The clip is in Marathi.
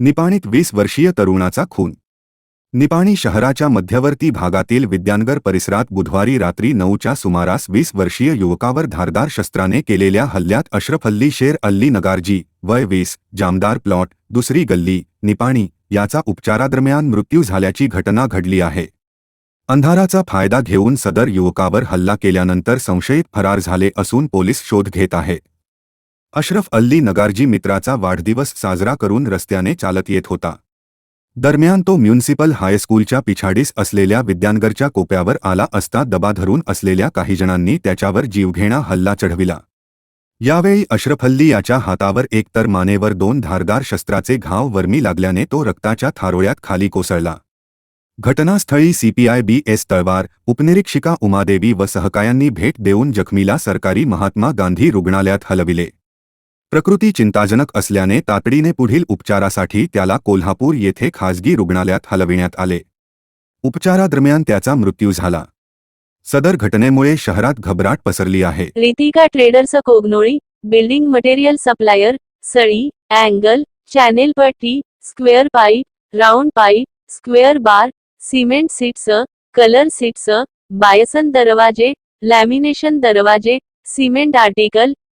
निपाणीत वीस वर्षीय तरुणाचा खून. निपाणी शहराच्या मध्यवर्ती भागातील विद्यानगर परिसरात बुधवारी रात्री नऊच्या सुमारास वीस वर्षीय युवकावर धारदार शस्त्राने केलेल्या हल्ल्यात अशरफ अल्ली शेर अल्ली नगारजी वय वीस जामदार प्लॉट दुसरी गल्ली निपाणी याचा उपचारादरम्यान मृत्यू झाल्याची घटना घडली आहे. अंधाराचा फायदा घेऊन सदर युवकावर हल्ला केल्यानंतर संशयित फरार झाले असून पोलीस शोध घेत आहेत अशरफ अल्ली नगारजी मित्राचा वाढदिवस साजरा करून रस्त्याने चालत येत होता. दरम्यान तो म्युनिसिपल हायस्कूलच्या पिछाडीस असलेल्या विद्यानगरच्या कोप्यावर आला असता दबा धरून असलेल्या काही जणांनी त्याच्यावर जीवघेणा हल्ला चढविला. यावेळी अशरफ अल्ली याच्या हातावर एकतर मानेवर दोन धारदार शस्त्राचे घाव वर्मी लागल्याने तो रक्ताच्या थारोळ्यात खाली कोसळला. घटनास्थळी सीपीआय बी एस तळवार उपनिरीक्षिका उमादेवी व सहकायांनी भेट देऊन जखमीला सरकारी महात्मा गांधी रुग्णालयात हलविले. प्रकृती चिंताजनक असल्याने तातडीने पुढील उपचारासाठी त्याला कोल्हापूर येथे खाजगी रुग्णालयात हलविण्यात आले. उपचारादरम्यान त्याचा मृत्यू झाला. सदर घटनेमुळे शहरात घबराट पसरली आहे. Ritika traders Kognoli building material supplier सळी angle channel पट्टी square pipe round pipe square bar cement sheets colour sheets Bison दरवाजे लॅमिनेशन दरवाजे सिमेंट आर्टिकल